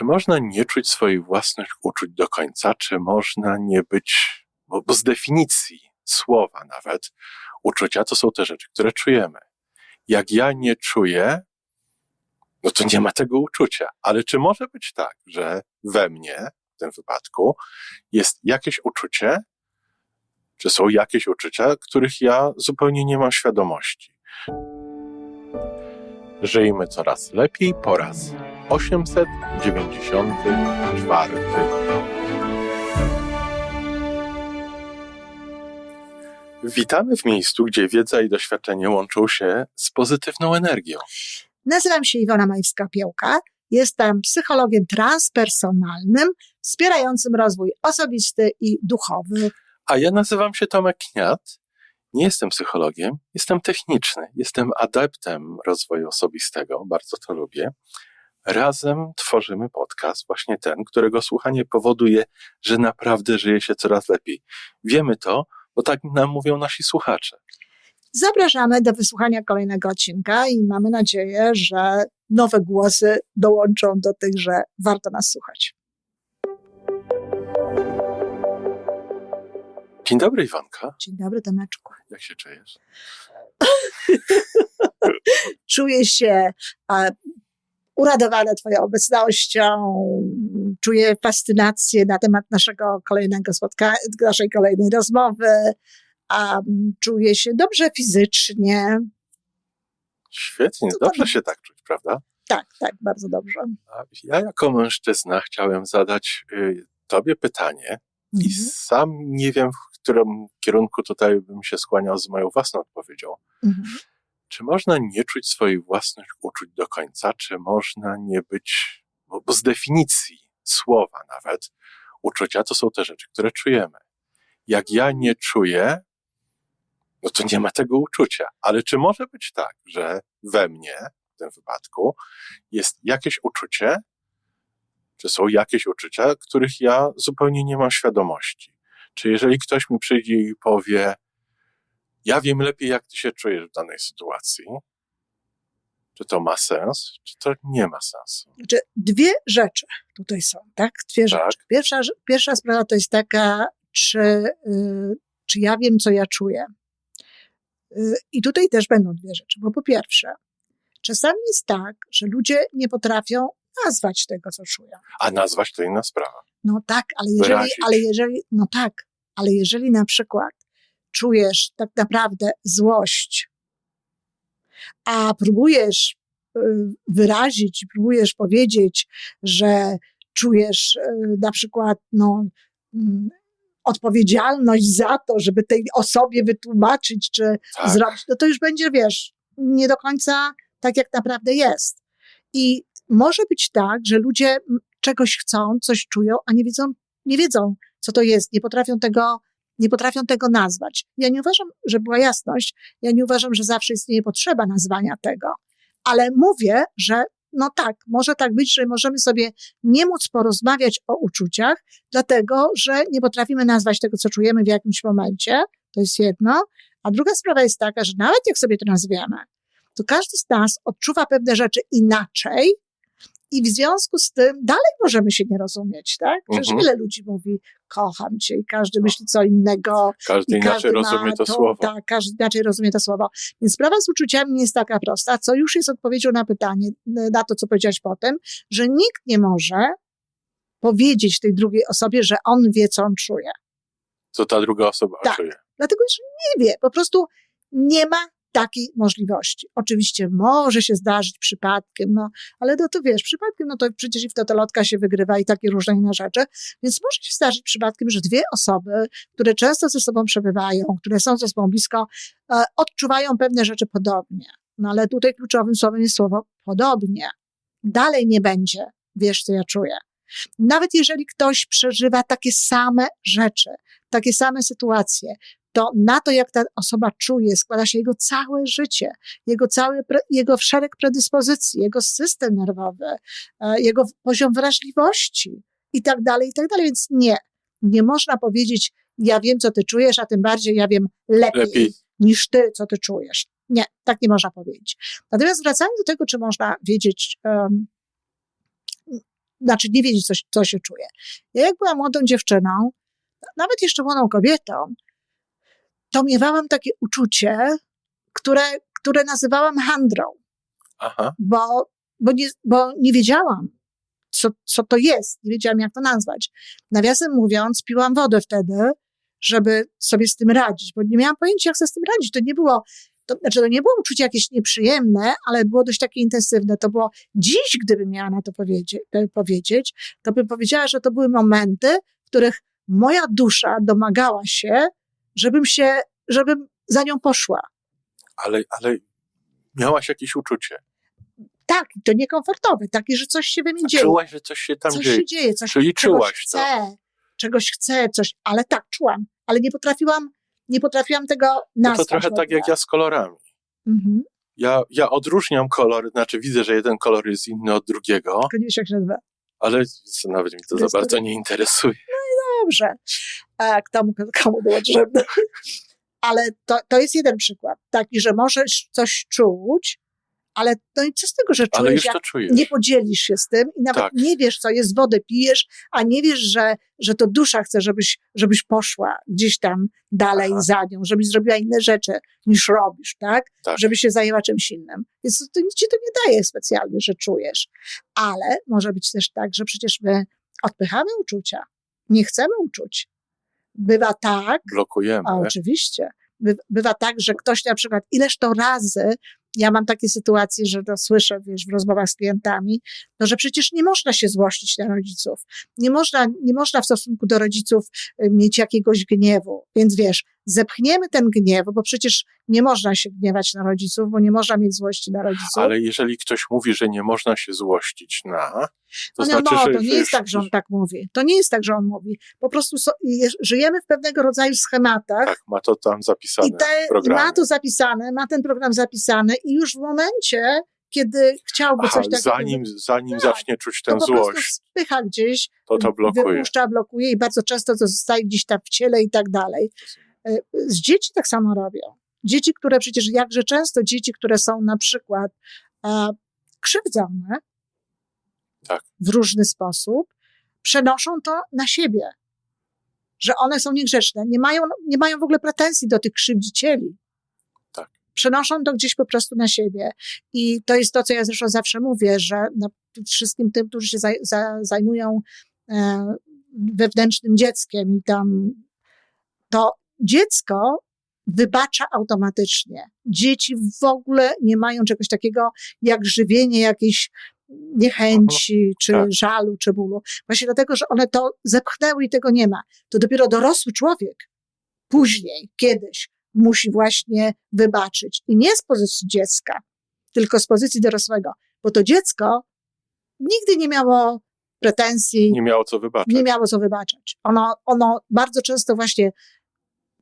Czy można nie czuć swoich własnych uczuć do końca? Czy można nie być, bo, bo z definicji słowa nawet, uczucia to są te rzeczy, które czujemy. Jak ja nie czuję, no to nie ma tego uczucia. Ale czy może być tak, że we mnie, w tym wypadku, jest jakieś uczucie, czy są jakieś uczucia, których ja zupełnie nie mam świadomości? Żyjmy coraz lepiej po raz 894. Witamy w miejscu, gdzie wiedza i doświadczenie łączą się z pozytywną energią. Nazywam się Iwona Majwska-Piołka. Jestem psychologiem transpersonalnym, wspierającym rozwój osobisty i duchowy. A ja nazywam się Tomek Kniat. Nie jestem psychologiem, jestem techniczny, jestem adeptem rozwoju osobistego, bardzo to lubię. Razem tworzymy podcast, właśnie ten, którego słuchanie powoduje, że naprawdę żyje się coraz lepiej. Wiemy to, bo tak nam mówią nasi słuchacze. Zapraszamy do wysłuchania kolejnego odcinka i mamy nadzieję, że nowe głosy dołączą do tych, że warto nas słuchać. Dzień dobry, Iwanka. Dzień dobry, Tomeczku. Jak się czujesz? Czuję się uradowana Twoją obecnością, czuję fascynację na temat naszego kolejnego spotkania, naszej kolejnej rozmowy, a czuję się dobrze fizycznie. Świetnie, To dobrze tak. się tak czuć, prawda? Tak, tak, bardzo dobrze. Ja jako mężczyzna chciałem zadać y, Tobie pytanie i Mhm. sam nie wiem, w którym kierunku tutaj bym się skłaniał z moją własną odpowiedzią. Mhm. Czy można nie czuć swoich własnych uczuć do końca? Czy można nie być, bo, bo z definicji słowa nawet, uczucia to są te rzeczy, które czujemy. Jak ja nie czuję, no to nie ma tego uczucia. Ale czy może być tak, że we mnie, w tym wypadku, jest jakieś uczucie, czy są jakieś uczucia, których ja zupełnie nie mam świadomości? Czy jeżeli ktoś mi przyjdzie i powie, ja wiem lepiej, jak ty się czujesz w danej sytuacji, czy to ma sens, czy to nie ma sensu? Znaczy, dwie rzeczy tutaj są, tak? Dwie Tak. rzeczy. Pierwsza, pierwsza sprawa to jest taka, czy, y, czy ja wiem, co ja czuję. Y, I tutaj też będą dwie rzeczy, bo po pierwsze, czasami jest tak, że ludzie nie potrafią nazwać tego, co czują. A nazwać to inna sprawa. No tak, ale jeżeli, Wyrazić. ale jeżeli, no tak, ale jeżeli na przykład czujesz tak naprawdę złość, a próbujesz y, wyrazić, próbujesz powiedzieć, że czujesz y, na przykład, no, mm, odpowiedzialność za to, żeby tej osobie wytłumaczyć, czy Tak. zrobić, no to już będzie, wiesz, nie do końca tak, jak naprawdę jest. I może być tak, że ludzie m, czegoś chcą, coś czują, a nie wiedzą, nie wiedzą, co to jest, nie potrafią tego, nie potrafią tego nazwać. Ja nie uważam, że była jasność, ja nie uważam, że zawsze istnieje potrzeba nazwania tego, ale mówię, że no tak, może tak być, że możemy sobie nie móc porozmawiać o uczuciach, dlatego, że nie potrafimy nazwać tego, co czujemy w jakimś momencie. To jest jedno. A druga sprawa jest taka, że nawet jak sobie to nazwiemy, to każdy z nas odczuwa pewne rzeczy inaczej i w związku z tym dalej możemy się nie rozumieć, tak? Przecież Mhm. ile ludzi mówi, kocham cię i każdy myśli co innego. Każdy inaczej każdy rozumie ma to słowo. Tak, każdy inaczej rozumie to słowo. Więc sprawa z uczuciami nie jest taka prosta, co już jest odpowiedzią na pytanie, na to, co powiedziałaś potem, że nikt nie może powiedzieć tej drugiej osobie, że on wie, co on czuje. Co ta druga osoba Tak. czuje. Dlatego, że nie wie. Po prostu nie ma takiej możliwości. Oczywiście może się zdarzyć przypadkiem, no, ale no to wiesz, przypadkiem, no to przecież i w totolotka się wygrywa i takie różne inne rzeczy. Więc może się zdarzyć przypadkiem, że dwie osoby, które często ze sobą przebywają, które są ze sobą blisko, e, odczuwają pewne rzeczy podobnie. No ale tutaj kluczowym słowem jest słowo podobnie. Dalej nie będzie, wiesz, co ja czuję. Nawet jeżeli ktoś przeżywa takie same rzeczy, takie same sytuacje, to na to, jak ta osoba czuje, składa się jego całe życie, jego cały, jego szereg predyspozycji, jego system nerwowy, e, jego poziom wrażliwości i tak dalej, i tak dalej. Więc nie, nie można powiedzieć, ja wiem, co ty czujesz, a tym bardziej ja wiem lepiej, Lepiej. niż ty, co ty czujesz. Nie, tak nie można powiedzieć. Natomiast wracając do tego, czy można wiedzieć, um, znaczy nie wiedzieć, co, co się czuje. Ja jak byłam młodą dziewczyną, nawet jeszcze młodą kobietą, to miewałam takie uczucie, które, które nazywałam handrą, Aha. bo, bo, nie, bo nie wiedziałam, co, co to jest, nie wiedziałam, jak to nazwać. Nawiasem mówiąc, piłam wodę wtedy, żeby sobie z tym radzić, bo nie miałam pojęcia, jak sobie z tym radzić. To nie było, to, znaczy to nie było uczucie jakieś nieprzyjemne, ale było dość takie intensywne. To było dziś, gdybym miała na to powiedzieć, powiedzieć, to bym powiedziała, że to były momenty, w których moja dusza domagała się, żebym się, żebym za nią poszła. Ale, ale miałaś jakieś uczucie. Tak, to niekomfortowe, takie, że coś się we mnie dzieje. Czułaś, że coś się tam coś dzieje. się dzieje, coś Czyli czegoś czułaś to. chcę, czegoś chcę, coś, ale tak, czułam, ale nie potrafiłam, nie potrafiłam tego No nazwać. to trochę tak jak ja z kolorami. Mhm. Ja, ja odróżniam kolory, znaczy widzę, że jeden kolor jest inny od drugiego, Tylko nie się nazywa. ale nawet mi to za Jest bardzo to- nie interesuje. Dobrze. A komu, komu było potrzebne? Ale to, to jest jeden przykład, taki, że możesz coś czuć, ale no i co z tego, że czujesz, jak czujesz. nie podzielisz się z tym i nawet Tak. nie wiesz, co jest, wodę pijesz, a nie wiesz, że, że to dusza chce, żebyś, żebyś poszła gdzieś tam dalej Aha. za nią, żebyś zrobiła inne rzeczy niż robisz, tak? Tak. Żebyś się zajęła czymś innym. Więc to nic ci to nie daje specjalnie, że czujesz. Ale może być też tak, że przecież my odpychamy uczucia. Nie chcemy uczuć. Bywa tak, Blokujemy. a oczywiście. By, bywa tak, że ktoś na przykład ileż to razy, ja mam takie sytuacje, że to słyszę wiesz, w rozmowach z klientami, no, że przecież nie można się złościć na rodziców. Nie można, nie można w stosunku do rodziców y, mieć jakiegoś gniewu. Więc wiesz, zepchniemy ten gniew, bo przecież nie można się gniewać na rodziców, bo nie można mieć złości na rodziców. Ale jeżeli ktoś mówi, że nie można się złościć na, to no, znaczy, no, że to nie że jest tak, że on tak mówi. To nie jest tak, że on mówi. Po prostu so, je- żyjemy w pewnego rodzaju schematach, Tak, ma to tam zapisane I, te, ma to zapisane, ma ten program zapisany i już w momencie, kiedy chciałby Aha, coś takiego, zanim, zanim Tak, zacznie czuć to tę po prostu złość, spycha gdzieś, to to blokuje. wypuszcza, blokuje i bardzo często to zostaje gdzieś tam w ciele i tak dalej. E, Z dzieci tak samo robią. Dzieci, które przecież jakże często dzieci, które są na przykład e, krzywdzone Tak. w różny sposób, przenoszą to na siebie. Że one są niegrzeczne. Nie mają, nie mają w ogóle pretensji do tych krzywdzicieli. Tak. Przenoszą to gdzieś po prostu na siebie. I to jest to, co ja zresztą zawsze mówię, że na wszystkim tym, którzy się zaj, za, zajmują e, wewnętrznym dzieckiem i tam to dziecko wybacza automatycznie. Dzieci w ogóle nie mają czegoś takiego jak żywienie jakiejś niechęci, czy tak. żalu, czy bólu. Właśnie dlatego, że one to zepchnęły i tego nie ma. To dopiero dorosły człowiek później, kiedyś musi właśnie wybaczyć. I nie z pozycji dziecka, tylko z pozycji dorosłego. Bo to dziecko nigdy nie miało pretensji, Nie miało co wybaczyć. nie miało co wybaczać. Ono, ono bardzo często właśnie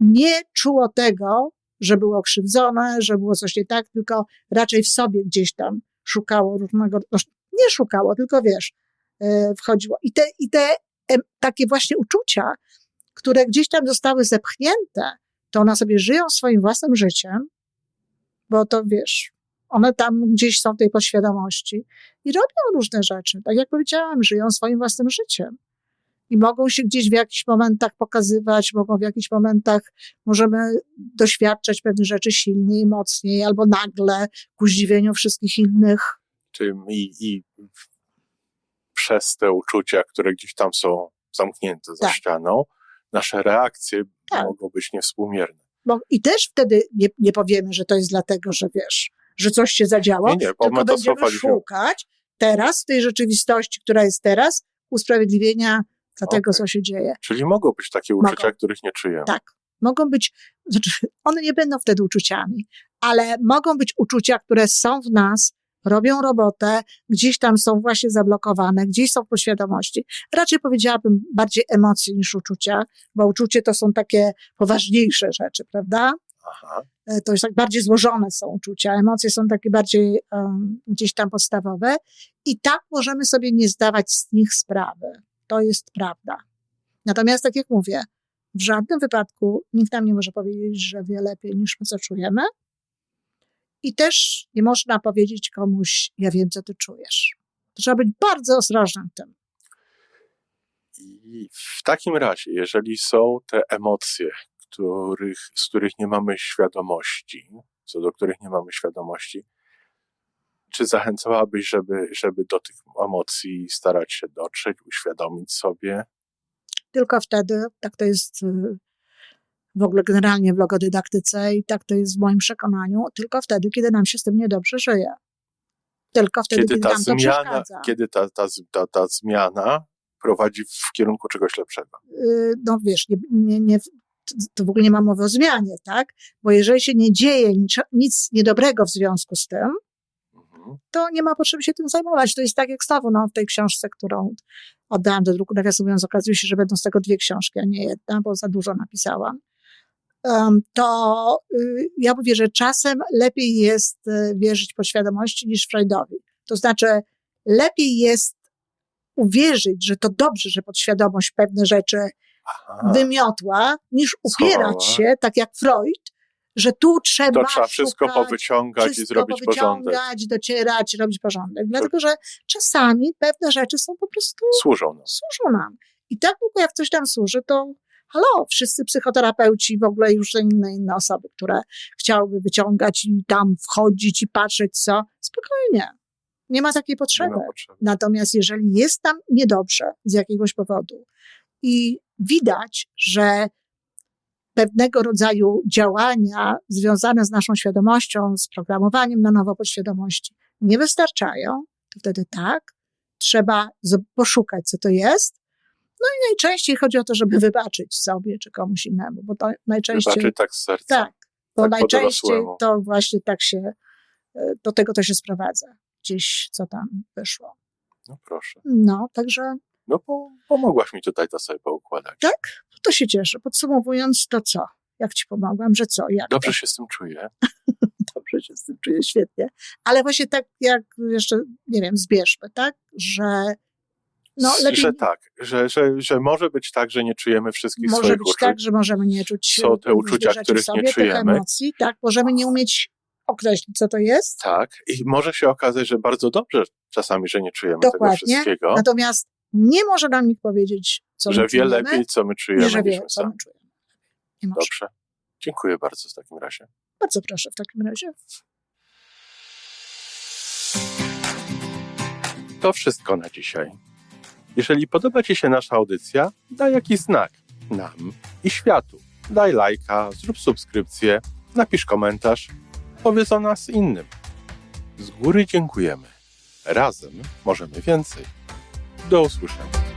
nie czuło tego, że było krzywdzone, że było coś nie tak, tylko raczej w sobie gdzieś tam szukało różnego, no, nie szukało, tylko wiesz, e, wchodziło. I te, i te em, takie właśnie uczucia, które gdzieś tam zostały zepchnięte, to one sobie żyją swoim własnym życiem, bo to wiesz, one tam gdzieś są w tej podświadomości i robią różne rzeczy. Tak jak powiedziałam, żyją swoim własnym życiem. I mogą się gdzieś w jakichś momentach pokazywać, mogą w jakichś momentach, możemy doświadczać pewnych rzeczy silniej, mocniej, albo nagle, ku zdziwieniu wszystkich innych. Czy i, i przez te uczucia, które gdzieś tam są zamknięte za Tak. ścianą, nasze reakcje Tak. mogą być niewspółmierne. Bo, I też wtedy nie, nie powiemy, że to jest dlatego, że wiesz, że coś się zadziało, Nie, nie, bo tylko będziemy szukać teraz, w tej rzeczywistości, która jest teraz, usprawiedliwienia dla tego, Okej. co się dzieje. Czyli mogą być takie uczucia, Mogą. których nie czujemy. Tak. Mogą być, znaczy, one nie będą wtedy uczuciami, ale mogą być uczucia, które są w nas, robią robotę, gdzieś tam są właśnie zablokowane, gdzieś są w podświadomości. Raczej powiedziałabym bardziej emocje niż uczucia, bo uczucie to są takie poważniejsze rzeczy, prawda? Aha. E, to jest tak bardziej złożone są uczucia, emocje są takie bardziej um, gdzieś tam podstawowe i tak możemy sobie nie zdawać z nich sprawy. To jest prawda. Natomiast tak jak mówię, w żadnym wypadku nikt nam nie może powiedzieć, że wie lepiej niż my co czujemy i też nie można powiedzieć komuś, ja wiem co ty czujesz. Trzeba być bardzo ostrożnym w tym. I w takim razie, jeżeli są te emocje, których, z których nie mamy świadomości, co do których nie mamy świadomości, czy zachęcałabyś, żeby, żeby do tych emocji starać się dotrzeć, uświadomić sobie? Tylko wtedy, tak to jest y, w ogóle generalnie w logodydaktyce i tak to jest w moim przekonaniu, tylko wtedy, kiedy nam się z tym niedobrze żyje. Tylko wtedy, Kiedy kiedy, ta nam to zmiana, przeszkadza. kiedy ta, ta, ta, ta zmiana prowadzi w kierunku czegoś lepszego. y, no wiesz, nie, nie, nie, to w ogóle nie ma mowy o zmianie, tak? Bo jeżeli się nie dzieje nic, nic niedobrego w związku z tym. To nie ma potrzeby się tym zajmować. To jest tak jak znowu no, w tej książce, którą oddałam do druku. Nawiasem mówiąc, okazuje się, że będą z tego dwie książki, a nie jedna, bo za dużo napisałam. To y, ja mówię, że czasem lepiej jest y, wierzyć podświadomości niż Freudowi. To znaczy, lepiej jest uwierzyć, że to dobrze, że podświadomość pewne rzeczy Aha, wymiotła, niż upierać się, tak jak Freud, że tu trzeba, to trzeba wszystko szukać, powyciągać i wszystko zrobić porządek. powyciągać, docierać, robić porządek. Dlatego, że czasami pewne rzeczy są po prostu, Służą nam. służą nam. I tak długo jak coś nam służy, to halo, wszyscy psychoterapeuci, w ogóle już inne, inne osoby, które chciałyby wyciągać i tam wchodzić i patrzeć co, spokojnie. Nie ma takiej potrzeby. ma potrzeby. Natomiast jeżeli jest tam niedobrze z jakiegoś powodu i widać, że pewnego rodzaju działania związane z naszą świadomością, z programowaniem na nowo podświadomości nie wystarczają, to wtedy tak, trzeba poszukać, co to jest. No i najczęściej chodzi o to, żeby wybaczyć sobie czy komuś innemu, bo to najczęściej Wybaczy tak z serca. tak, bo tak najczęściej dorosłemu. to właśnie tak się, e, do tego to się sprowadza. Gdzieś co tam wyszło. No proszę. No, także No po, pomogłaś mi tutaj to sobie poukładać. Tak? to się cieszę. Podsumowując, to co? Jak ci pomogłam, że co? Jak Dobrze się z tym czuję. dobrze się z tym czuję, świetnie. Ale właśnie tak jak jeszcze, nie wiem, zbierzmy, tak? Że no lepiej Że tak, że, że, że może być tak, że nie czujemy wszystkich może swoich być uczuć. tak, że możemy nie czuć Są te uczucia, których nie sobie, tych czujemy. emocji, tak? Możemy nie umieć określić, co to jest. Tak. I może się okazać, że bardzo dobrze czasami, że nie czujemy tego Dokładnie. wszystkiego. Natomiast nie może nam nikt powiedzieć, co że my wie czujemy, lepiej, co my czujemy, że wie, co my czujemy. Nie może. Dobrze. Dziękuję bardzo w takim razie. Bardzo proszę w takim razie. To wszystko na dzisiaj. Jeżeli podoba Ci się nasza audycja, daj jakiś znak nam i światu. Daj lajka, zrób subskrypcję, napisz komentarz, powiedz o nas innym. Z góry dziękujemy. Razem możemy więcej. Do usłyszenia.